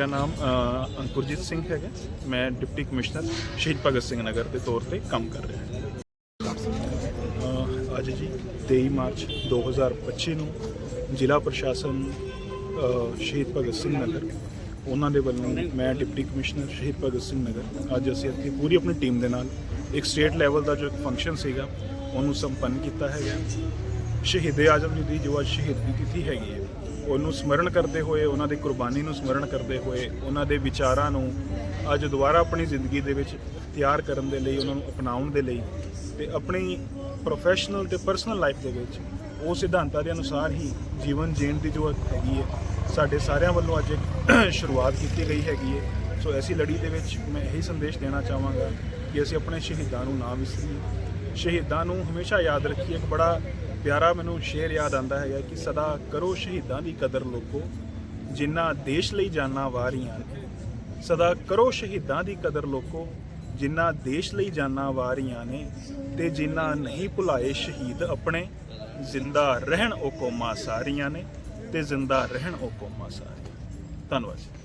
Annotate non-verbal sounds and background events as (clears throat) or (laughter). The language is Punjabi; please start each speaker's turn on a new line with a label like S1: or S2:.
S1: ਮੇਰਾ ਨਾਮ ਅੰਕੁਰਜੀਤ ਸਿੰਘ ਹੈਗਾ। ਮੈਂ ਡਿਪਟੀ ਕਮਿਸ਼ਨਰ ਸ਼ਹੀਦ ਭਗਤ ਸਿੰਘ ਨਗਰ ਦੇ ਤੌਰ ਤੇ ਕੰਮ ਕਰ ਰਿਹਾ ਹਾਂ। ਅੱਜ ਜੀ 23 ਮਾਰਚ 2025 ਨੂੰ ਜ਼ਿਲ੍ਹਾ ਪ੍ਰਸ਼ਾਸਨ ਸ਼ਹੀਦ ਭਗਤ ਸਿੰਘ ਨਗਰ, ਉਹਨਾਂ ਦੇ ਵੱਲੋਂ ਮੈਂ ਡਿਪਟੀ ਕਮਿਸ਼ਨਰ ਸ਼ਹੀਦ ਭਗਤ ਸਿੰਘ ਨਗਰ, ਅੱਜ ਅਸੀਂ ਇੱਥੇ ਪੂਰੀ ਆਪਣੀ ਟੀਮ ਦੇ ਨਾਲ ਇੱਕ ਸਟੇਟ ਲੈਵਲ ਦਾ ਜੋ ਇੱਕ ਫੰਕਸ਼ਨ ਸੀਗਾ, ਉਹਨੂੰ ਸੰਪੰਨ ਕੀਤਾ ਹੈਗਾ। ਸ਼ਹੀਦ ਆਜ਼ਮ ਜੀ ਦੀ ਜੋ ਅੱਜ ਸ਼ਹੀਦੀ ਤਿਥੀ ਹੈਗੀ ਹੈ ਉਹਨੂੰ ਸਮਰਨ ਕਰਦੇ ਹੋਏ, ਉਹਨਾਂ ਦੀ ਕੁਰਬਾਨੀ ਨੂੰ ਸਮਰਣ ਕਰਦੇ ਹੋਏ, ਉਹਨਾਂ ਦੇ ਵਿਚਾਰਾਂ ਨੂੰ ਅੱਜ ਦੁਬਾਰਾ ਆਪਣੀ ਜ਼ਿੰਦਗੀ ਦੇ ਵਿੱਚ ਤਿਆਰ ਕਰਨ ਦੇ ਲਈ, ਉਹਨਾਂ ਨੂੰ ਅਪਣਾਉਣ ਦੇ ਲਈ ਤੇ ਆਪਣੀ ਪ੍ਰੋਫੈਸ਼ਨਲ ਤੇ ਪਰਸਨਲ ਲਾਈਫ ਦੇ ਵਿੱਚ ਉਹ ਸਿਧਾਂਤਾਂ ਦੇ ਅਨੁਸਾਰ ਹੀ ਜੀਵਨ ਜੀਣ ਦੀ ਜੋ ਹੈਗੀ ਹੈ, ਸਾਡੇ ਸਾਰਿਆਂ ਵੱਲੋਂ ਅੱਜ ਇੱਕ (clears throat) ਸ਼ੁਰੂਆਤ ਕੀਤੀ ਗਈ ਹੈਗੀ ਹੈ। ਸੋ ਐਸੀ ਲੜੀ ਦੇ ਵਿੱਚ ਮੈਂ ਇਹੀ ਸੰਦੇਸ਼ ਦੇਣਾ ਚਾਹਾਂਗਾ ਕਿ ਅਸੀਂ ਆਪਣੇ ਸ਼ਹੀਦਾਂ ਨੂੰ ਨਾ ਵਿਸਰੀਏ। ਸ਼ਹੀਦਾਂ ਨੂੰ ਹਮੇਸ਼ਾ ਯਾਦ ਰੱਖੀਏ, ਇੱਕ ਬੜਾ ਪਿਆਰਾ ਮੈਨੂੰ ਸ਼ੇਰ ਯਾਦ ਆਂਦਾ ਹੈਗਾ ਕਿ ਸਦਾ ਕਰੋ ਸ਼ਹੀਦਾਂ ਦੀ ਕਦਰ ਲੋਕੋ, ਜਿਨ੍ਹਾਂ ਦੇਸ਼ ਲਈ ਜਾਨਾਂ ਵਾਰੀਆਂ ਨੇ। ਸਦਾ ਕਰੋ ਸ਼ਹੀਦਾਂ ਦੀ ਕਦਰ ਲੋਕੋ, ਜਿਨ੍ਹਾਂ ਦੇਸ਼ ਲਈ ਜਾਨਾਂ ਵਾਰੀਆਂ ਨੇ ਤੇ ਜਿਨ੍ਹਾਂ ਨਹੀਂ ਭੁਲਾਏ ਸ਼ਹੀਦ ਆਪਣੇ। ਜ਼ਿੰਦਾ ਰਹਿਣ ਉਹ ਕੌਮਾਂ ਸਾਰੀਆਂ ਨੇ ਤੇ ਜ਼ਿੰਦਾ ਰਹਿਣ ਉਹ ਕੌਮਾਂ ਸਾਰੀਆਂ। ਧੰਨਵਾਦ ਜੀ।